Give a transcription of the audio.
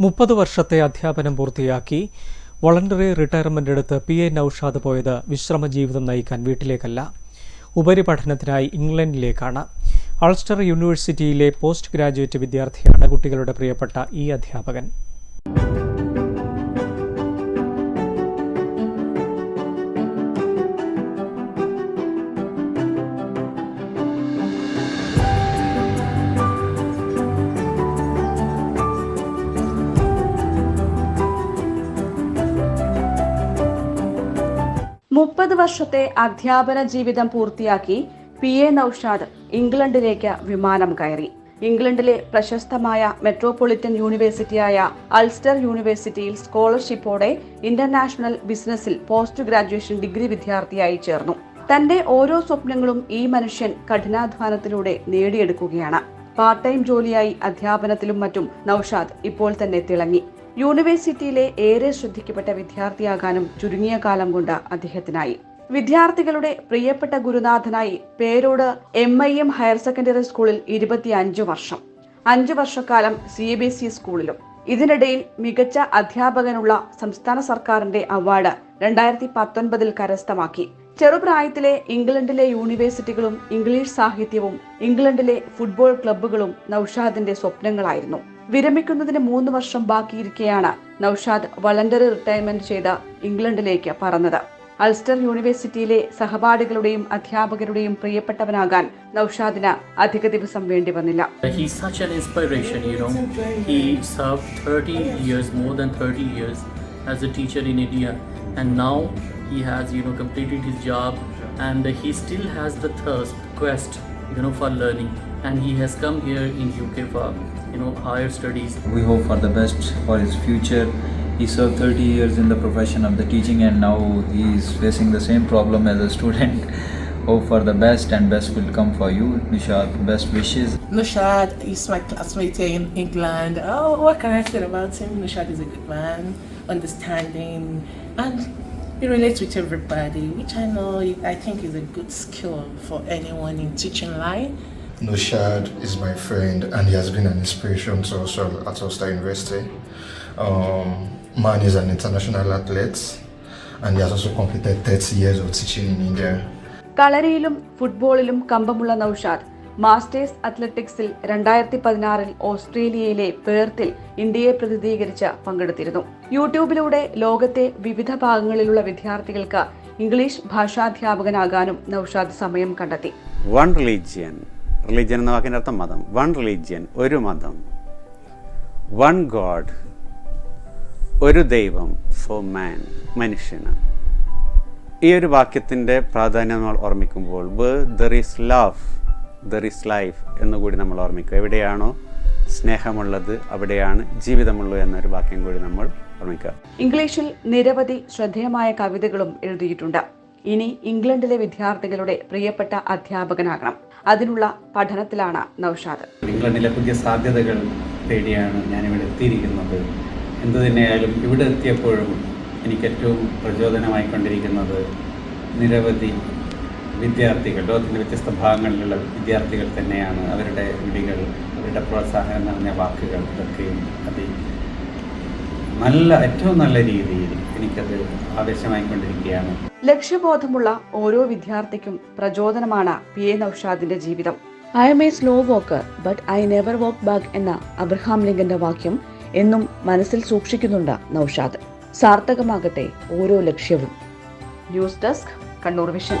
മുപ്പത് വർഷത്തെ അധ്യാപനം പൂർത്തിയാക്കി വളണ്ടറി റിട്ടയർമെന്റ് എടുത്ത് പി എ നൌഷാദ് പോയത് വിശ്രമ ജീവിതം നയിക്കാൻ വീട്ടിലേക്കല്ല. ഉപരിപഠനത്തിനായി ഇംഗ്ലണ്ടിലേക്കാണ്. അൾസ്റ്റർ യൂണിവേഴ്സിറ്റിയിലെ പോസ്റ്റ് ഗ്രാജുവേറ്റ് വിദ്യാർത്ഥിയാണ് കുട്ടികളുടെ പ്രിയപ്പെട്ട ഈ അധ്യാപകൻ. മുപ്പത് വർഷത്തെ അധ്യാപന ജീവിതം പൂർത്തിയാക്കി പി എ നൌഷാദ് ഇംഗ്ലണ്ടിലേക്ക് വിമാനം കയറി. ഇംഗ്ലണ്ടിലെ പ്രശസ്തമായ മെട്രോപൊളിറ്റൻ യൂണിവേഴ്സിറ്റിയായ അൾസ്റ്റർ യൂണിവേഴ്സിറ്റിയിൽ സ്കോളർഷിപ്പോടെ ഇന്റർനാഷണൽ ബിസിനസ്സിൽ പോസ്റ്റ് ഗ്രാജുവേഷൻ ഡിഗ്രി വിദ്യാർത്ഥിയായി ചേർന്നു. തന്റെ ഓരോ സ്വപ്നങ്ങളും ഈ മനുഷ്യൻ കഠിനാധ്വാനത്തിലൂടെ നേടിയെടുക്കുകയാണ്. പാർട്ട് ടൈം ജോലിയായി അധ്യാപനത്തിലും മറ്റും നൌഷാദ് ഇപ്പോൾ തന്നെ തിളങ്ങി. യൂണിവേഴ്സിറ്റിയിലെ ഏറെ ശ്രദ്ധിക്കപ്പെട്ട വിദ്യാർത്ഥിയാകാനും ചുരുങ്ങിയ കാലം കൊണ്ട് അദ്ദേഹത്തിനായി. വിദ്യാർത്ഥികളുടെ പ്രിയപ്പെട്ട ഗുരുനാഥനായി Perode M I M higher secondary സ്കൂളിൽ ഇരുപത്തിയഞ്ചു വർഷം. അഞ്ചു വർഷക്കാലം സി ബി എസ് ഇ സ്കൂളിലും ഇതിനിടയിൽ മികച്ച അധ്യാപകനുള്ള സംസ്ഥാന സർക്കാരിന്റെ അവാർഡ് രണ്ടായിരത്തി പത്തൊൻപതിൽ കരസ്ഥമാക്കി. ചെറുപ്രായത്തിലെ ഇംഗ്ലണ്ടിലെ യൂണിവേഴ്സിറ്റികളും ഇംഗ്ലീഷ് സാഹിത്യവും ഇംഗ്ലണ്ടിലെ ഫുട്ബോൾ ക്ലബ്ബുകളും നൌഷാദിന്റെ സ്വപ്നങ്ങളായിരുന്നു. വിരമിക്കുന്നതിന് മൂന്ന് വർഷം ബാക്കിയിരിക്കെയാണ് നൌഷാദ് വളണ്ടറി റിട്ടയർമെന്റ് ചെയ്ത ഇംഗ്ലണ്ടിലേക്ക് പറഞ്ഞത് അൾസ്റ്റർ യൂണിവേഴ്സിറ്റിയിലെ സഹപാഠികളുടെയും അധ്യാപകരുടെയും പ്രിയപ്പെട്ടവനാകാൻ നൌഷാദിന് അധിക ദിവസം വേണ്ടി വന്നില്ല. He has, you know, completed his job and he still has the thirst, quest, you know, for learning. And he has come here in UK for, you know, higher studies. We hope for the best for his future. He served 30 years in the profession of the teaching and now he is facing the same problem as a student. hope for the best and best will come for you. Nishad, best wishes. Nushad is my classmate in England. Oh, what can I say about him? Nushad is a good man, understanding, and he relates with everybody, which I know I think is a good skill for anyone in teaching line. Nushad is my friend and he has been an inspiration to us all at Ulster University. Um, man is an international athlete and he has also completed 30 years of teaching in India. കളരിയിലും ഫുട്ബോളിലും കമ്പമുള്ള Naushad masters അത്ലറ്റിക്സിൽ രണ്ടായിരത്തി പതിനാറിൽ ഓസ്ട്രേലിയയിലെ പേർത്തിൽ ഇന്ത്യയെ പ്രതിനിധീകരിച്ച് പങ്കെടുത്തിരുന്നു യൂട്യൂബിലൂടെ ലോകത്തെ വിവിധ ഭാഗങ്ങളിലുള്ള വിദ്യാർത്ഥികൾക്ക് ഇംഗ്ലീഷ് ഭാഷാധ്യാപകനാകാനും നൌഷാദ് സമയം കണ്ടെത്തി വൺ റിലീജിയൻ റിലീജിയൻ എന്ന വാക്കിന്റെ അർത്ഥം മതം. വൺ റിലീജിയൻ ഒരു മതം. വൺ ഗോഡ് ഒരു ദൈവം ഫോർ മാൻ മനുഷ്യന്. ഈ ഒരു വാക്യത്തിന്റെ പ്രാധാന്യം നമ്മൾ ഓർമ്മിക്കുമ്പോൾ there is love there is life എന്നുകൂടി നമ്മൾ ഓർമ്മിക്കുക. എവിടെയാണോ സ്നേഹമുള്ളത് അവിടെയാണ് ജീവിതമുള്ളത് എന്നൊരു വാക്യം കൂടി നമ്മൾ ഓർമ്മിക്കുക. ഇംഗ്ലീഷിൽ നിരവധി ശ്രദ്ധേയമായ കവിതകളും എഴുതിയിട്ടുണ്ട്. ഇനി ഇംഗ്ലണ്ടിലെ വിദ്യാർത്ഥികളുടെ പ്രിയപ്പെട്ട അധ്യാപകനാകണം. അതിനുള്ള പഠനത്തിലാണ് നൌഷാദ്. ഇംഗ്ലണ്ടിലെ പുതിയ സാധ്യതകൾ തേടിയാണ് ഞാനിവിടെ എത്തിയിരിക്കുന്നത്. എന്തു തന്നെയായാലും ഇവിടെ എത്തിയപ്പോഴും എനിക്ക് ഏറ്റവും പ്രചോദനമായി കൊണ്ടിരിക്കുന്നത് നിരവധി വിദ്യാർത്ഥികൾ ലോകത്തിന്റെ വ്യത്യസ്ത ഭാഗങ്ങളിലുള്ള വിദ്യാർത്ഥികൾ തന്നെയാണ്. അവരുടെ വിളികൾ അവരുടെ പ്രോത്സാഹനം നിറഞ്ഞ വാക്കുകൾ ഇതൊക്കെയും അത് നല്ല ഏറ്റവും നല്ല രീതിയിൽ എനിക്കത് ആവേശമായിക്കൊണ്ടിരിക്കുകയാണ്. ലക്ഷ്യബോധമുള്ള ഓരോ വിദ്യാർത്ഥിക്കും പ്രചോദനമാണ് പി എ നൌഷാദിന്റെ ജീവിതം. I am a slow walker but I never walk back എന്ന അബ്രഹാം ലിങ്കന്റെ വാക്യം എന്നും മനസ്സിൽ സൂക്ഷിക്കുന്നുണ്ട് നൌഷാദ്. സാർത്ഥകമാകട്ടെ ഓരോ ലക്ഷ്യവും. News desk Kannur vision.